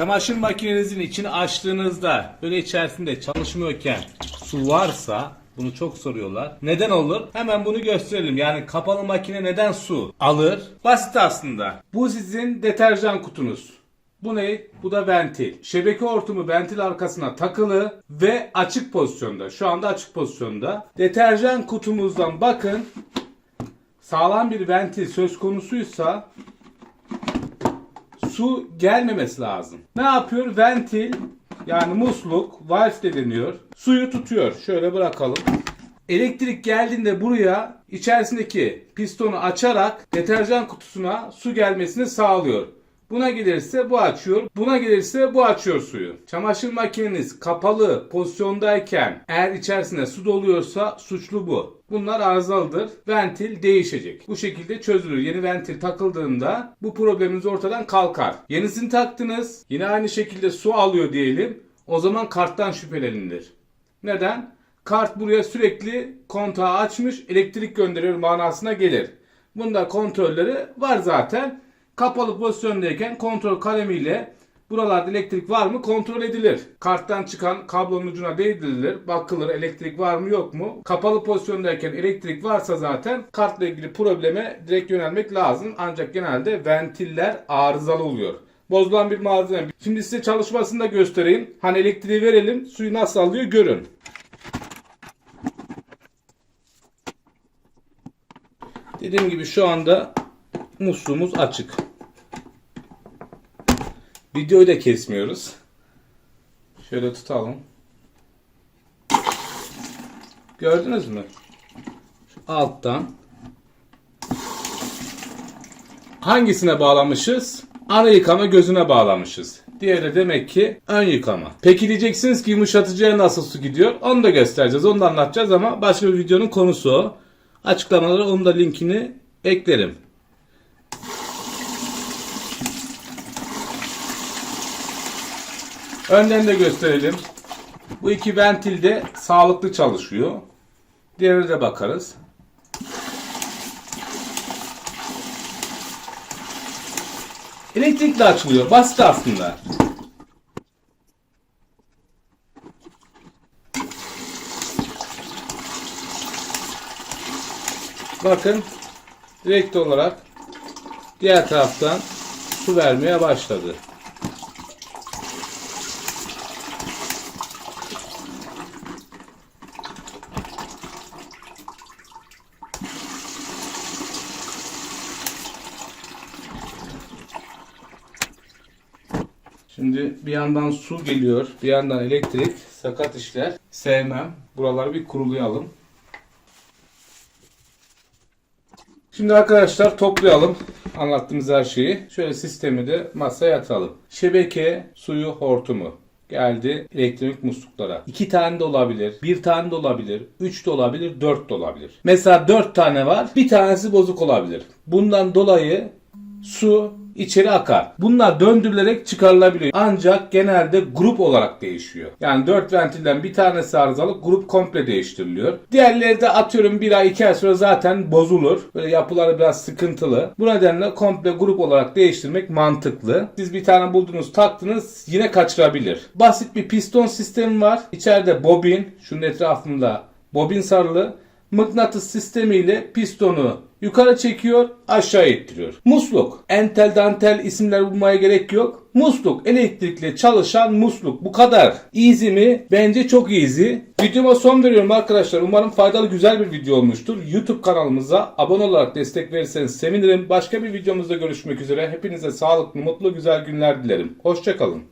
Çamaşır makinenizin içini açtığınızda böyle içerisinde çalışmıyorken su varsa bunu çok soruyorlar. Neden olur? Hemen bunu gösterelim. Yani kapalı makine neden su alır? Basit aslında. Bu sizin deterjan kutunuz. Bu ne? Bu da ventil. Şebeke hortumu ventil arkasına takılı ve açık pozisyonda. Şu anda açık pozisyonda. Deterjan kutumuzdan bakın. Sağlam bir ventil söz konusuysa su gelmemesi lazım. Ne yapıyor? Ventil yani musluk, valve de deniyor. Suyu tutuyor. Şöyle bırakalım. Elektrik geldiğinde buraya içerisindeki pistonu açarak deterjan kutusuna su gelmesini sağlıyor. Buna gelirse bu açıyor. Buna gelirse bu açıyor suyu. Çamaşır makineniz kapalı pozisyondayken eğer içerisinde su doluyorsa suçlu bu. Bunlar arızalıdır. Ventil değişecek. Bu şekilde çözülür. Yeni ventil takıldığında bu probleminiz ortadan kalkar. Yenisini taktınız. Yine aynı şekilde su alıyor diyelim. O zaman karttan şüphelenilir. Neden? Kart buraya sürekli kontağı açmış, elektrik gönderiyor manasına gelir. Bunda kontrolleri var zaten. Kapalı pozisyondayken kontrol kalemiyle buralarda elektrik var mı kontrol edilir. Karttan çıkan kablonun ucuna değdirilir, bakılır elektrik var mı yok mu. Kapalı pozisyondayken elektrik varsa zaten kartla ilgili probleme direkt yönelmek lazım. Ancak genelde ventiller arızalı oluyor. Bozulan bir malzeme. Şimdi size çalışmasını da göstereyim. Hani elektriği verelim, suyu nasıl alıyor görün. Dediğim gibi şu anda musluğumuz açık. Videoyu da kesmiyoruz. Şöyle tutalım. Gördünüz mü? Alttan. Hangisine bağlamışız? Ana yıkama gözüne bağlamışız. Diğeri demek ki ön yıkama. Peki diyeceksiniz ki yumuşatıcıya nasıl su gidiyor? Onu da göstereceğiz. Onu da anlatacağız ama başka bir videonun konusu o. Açıklamalara onun da linkini eklerim. Önden de gösterelim. Bu iki ventil de sağlıklı çalışıyor. Diğerine de bakarız. Elektrikle açılıyor. Basit aslında. Bakın direkt olarak diğer taraftan su vermeye başladı. Şimdi bir yandan su geliyor, bir yandan elektrik, sakat işler. Sevmem. Buraları bir kurulayalım. Şimdi arkadaşlar toplayalım anlattığımız her şeyi. Şöyle sistemi de masaya atalım. Şebeke, suyu, hortumu geldi elektronik musluklara. İki tane de olabilir, bir tane de olabilir, üç de olabilir, dört de olabilir. Mesela dört tane var, bir tanesi bozuk olabilir. Bundan dolayı su içeri akar. Bunlar döndürülerek çıkarılabiliyor. Ancak genelde grup olarak değişiyor. Yani 4 ventilden bir tanesi arızalı grup komple değiştiriliyor. Diğerleri de atıyorum 1 ay 2 ay sonra zaten bozulur. Böyle yapıları biraz sıkıntılı. Bu nedenle komple grup olarak değiştirmek mantıklı. Siz bir tane buldunuz taktınız yine kaçırabilir. Basit bir piston sistemi var. İçeride bobin şunun etrafında bobin sarılı mıknatıs sistemiyle pistonu yukarı çekiyor, aşağı ittiriyor. Musluk. Entel dantel isimler bulmaya gerek yok. Musluk. Elektrikle çalışan musluk. Bu kadar. Easy mi? Bence çok easy. Videoma son veriyorum arkadaşlar. Umarım faydalı güzel bir video olmuştur. YouTube kanalımıza abone olarak destek verirseniz sevinirim. Başka bir videomuzda görüşmek üzere. Hepinize sağlıklı, mutlu, güzel günler dilerim. Hoşçakalın.